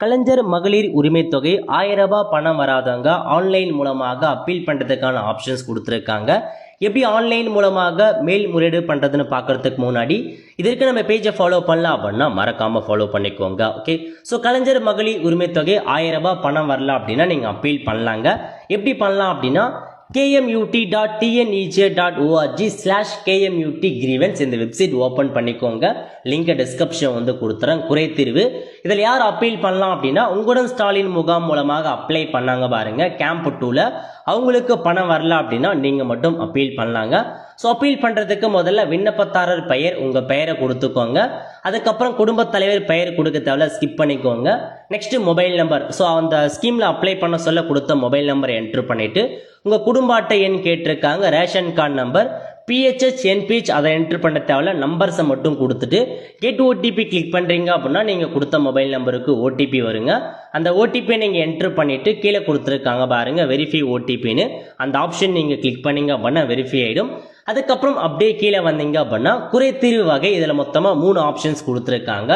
கலைஞர் மகளிர் உரிமை தொகை ஆயிரம் ரூபாய் பணம் வராதவங்க ஆன்லைன் மூலமாக அப்பீல் பண்ணுறதுக்கான ஆப்ஷன்ஸ் கொடுத்துருக்காங்க. எப்படி ஆன்லைன் மூலமாக மேல்முறையீடு பண்ணுறதுன்னு பார்க்கறதுக்கு முன்னாடி இதற்கு நம்ம பேஜை ஃபாலோ பண்ணலாம் அப்படின்னா மறக்காமல் ஃபாலோ பண்ணிக்கோங்க ஓகே ஸோ கலைஞர் மகளிர் உரிமை தொகை ஆயிரம் ரூபாய் பணம் வரல அப்படின்னா நீங்கள் அப்பீல் பண்ணலாங்க. எப்படி பண்ணலாம் அப்படின்னா KMUT dot TNEJ dot org slash KMUT grievance இந்த வெப்சைட் ஓப்பன் பண்ணிக்கோங்க. லிங்கை டிஸ்கிரிப்ஷன் வந்து கொடுத்துறேன். குறைத்தீர்வு இதில் யார் அப்பீல் பண்ணலாம் அப்படின்னா உங்களுடன் ஸ்டாலின் முகாம் மூலமாக அப்ளை பண்ணாங்க பாருங்க. கேம்ப் டூவில் அவங்களுக்கு பணம் வரல அப்படின்னா நீங்கள் மட்டும் அப்பீல் பண்ணலாங்க. ஸோ அப்பீல் பண்ணுறதுக்கு முதல்ல விண்ணப்பதாரர் பெயர் உங்கள் பெயரை கொடுத்துக்கோங்க. அதுக்கப்புறம் குடும்பத் தலைவர் பெயர் கொடுக்க தேவையில்ல ஸ்கிப் பண்ணிக்கோங்க. நெக்ஸ்ட்டு மொபைல் நம்பர் ஸோ அந்த ஸ்கீமில் அப்ளை பண்ண சொல்ல கொடுத்த மொபைல் நம்பரை என்ட்ரு பண்ணிவிட்டு உங்கள் குடும்ப அட்டை எண் கேட்டிருக்காங்க ration card number PHS NPH அதை என்ட்ரு பண்ண தேவையில்ல. நம்பர்ஸை மட்டும் கொடுத்துட்டு கெட் ஓடிபி கிளிக் பண்ணுறீங்க அப்படின்னா நீங்கள் கொடுத்த மொபைல் நம்பருக்கு ஓடிபி வருங்க. அந்த ஓடிபியை நீங்கள் என்ட்ரு பண்ணிவிட்டு கீழே கொடுத்துருக்காங்க பாருங்கள் வெரிஃபை ஓடிபின்னு அந்த ஆப்ஷன் நீங்கள் கிளிக் பண்ணீங்க அப்படின்னா வெரிஃபை ஆகிடும் அதுக்கப்புறம் அப்படியே கீழே வந்தீங்க அப்படின்னா குறைத்தீர்வு வகை இதில் மொத்தமாக மூணு ஆப்ஷன்ஸ் கொடுத்துருக்காங்க.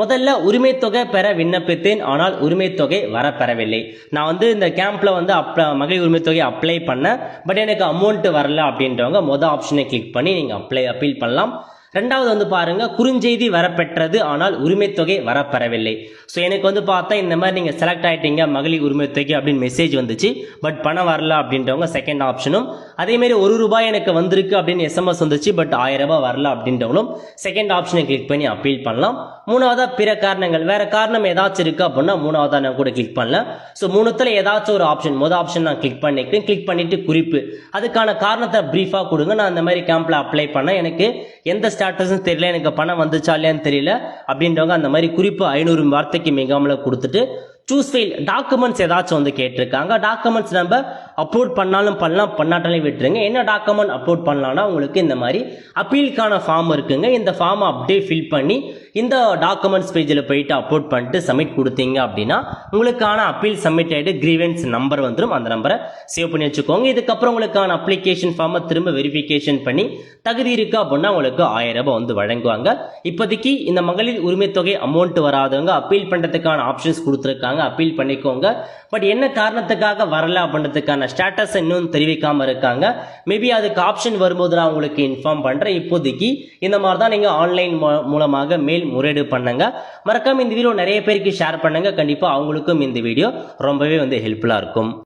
முதல்ல உரிமை தொகை பெற விண்ணப்பித்தேன் ஆனால் உரிமை தொகை வரப்பெறவில்லை. நான் வந்து இந்த கேம்ப்ல வந்து அப்ளை மகளிர் உரிமை தொகை அப்ளை பண்ணேன் பட் எனக்கு அமௌண்ட் வரல அப்படின்றவங்க மொதல் ஆப்ஷனை கிளிக் பண்ணி நீங்கள் அப்ளை அப்பீல் பண்ணலாம். ரெண்டாவது வந்து பாருங்க குறுஞ்செய்தி வரப்பெற்றது ஆனால் உரிமைத்தொகை தொகை வரப்பெறவில்லை. ஸோ எனக்கு வந்து பார்த்தா இந்த மாதிரி நீங்கள் செலக்ட் ஆகிட்டீங்க மகளிர் உரிமை தொகை அப்படின்னு மெசேஜ் வந்துச்சு. பட் பணம் வரல அப்படின்றவங்க செகண்ட் ஆப்ஷனும் அதேமாரி ஒரு ரூபாய் எனக்கு வந்திருக்கு அப்படின்னு எஸ்எம்எஸ் வந்துச்சு பட் ஆயிரம் ரூபாய் வரல அப்படின்றவங்களும் செகண்ட் ஆப்ஷனை கிளிக் பண்ணி அப்பீல் பண்ணலாம். மூணாவதாக பிற காரணங்கள். வேற காரணம் ஏதாச்சும் இருக்கு அப்படின்னா மூணாவதாக நான் கூட கிளிக் பண்ணல. ஸோ மூணுத்தில் ஏதாச்சும் ஒரு ஆப்ஷன் மொதல் ஆப்ஷன் நான் கிளிக் பண்ணிக்கிறேன் கிளிக் பண்ணிட்டு குறிப்பு. அதுக்கான காரணத்தை ப்ரீஃபாக கொடுங்க. நான் அந்த மாதிரி கேம்பில் அப்ளை பண்ணேன். எனக்கு எந்த ஸ்டேட்டஸும் தெரியல எனக்கு பணம் வந்துச்சா இல்லையான்னு தெரியல. அப்படின்றவங்க அந்த மாதிரி குறிப்பு ஐநூறு வார்த்தைக்கு மிகாமல கொடுத்துட்டு சூஸ் ஃபெயில் டாக்குமெண்ட்ஸ் ஏதாச்சும் வந்து கேட்டிருக்காங்க. டாக்குமெண்ட்ஸ் நம்ம அப்லோட் பண்ணாலும் பண்ணலாம் பண்ணாட்டாலும் விட்டுருங்க. என்ன டாக்குமெண்ட் அப்லோட் பண்ணலாம்னா உங்களுக்கு இந்த மாதிரி அப்பீலுக்கான ஃபார்ம் இருக்குங்க. இந்த ஃபார்மை அப்படியே ஃபில் பண்ணி இந்த டாக்குமெண்ட்ஸ் பேஜில் போயிட்டு அப்லோட் பண்ணிட்டு சப்மிட் கொடுத்தீங்க அப்படின்னா உங்களுக்கான அப்பீல் சப்மிட் ஆகிட்டு கிரீவன்ஸ் நம்பர் வந்துடும் அந்த நம்பரை சேவ் பண்ணி வச்சுக்கோங்க. இதுக்கப்புறம் உங்களுக்கான அப்ளிகேஷன் ஃபார்மை திரும்ப வெரிஃபிகேஷன் பண்ணி தகுதி இருக்கா அப்படின்னா உங்களுக்கு ஆயிரம் ரூபாய் வந்து வழங்குவாங்க. இப்போதைக்கு இந்த மகளிர் உரிமை தொகை அமௌண்ட் வராதவங்க அப்பீல் பண்ணுறதுக்கான ஆப்ஷன்ஸ் கொடுத்துருக்காங்க. அப்பீல் பண்ணிக்கோங்க. பட் என்ன காரணத்துக்காக வரல அப்படின்றதுக்கான ஸ்டேட்டஸ் இன்னும் தெரிவிக்காமல் இருக்காங்க. மேபி அதுக்கு ஆப்ஷன் வரும்போது நான் உங்களுக்கு இன்ஃபார்ம் பண்ணுறேன் இப்போதைக்கு இந்த மாதிரி தான் நீங்கள் ஆன்லைன் மூலமாக மேல் முறையீடு பண்ணுங்க. மறக்காமல் இந்த வீடியோ நிறைய பேருக்கு ஷேர் பண்ணுங்க. கண்டிப்பாக அவங்களுக்கும் இந்த வீடியோ ரொம்பவே வந்து ஹெல்ப்ஃபுல்லாக இருக்கும்.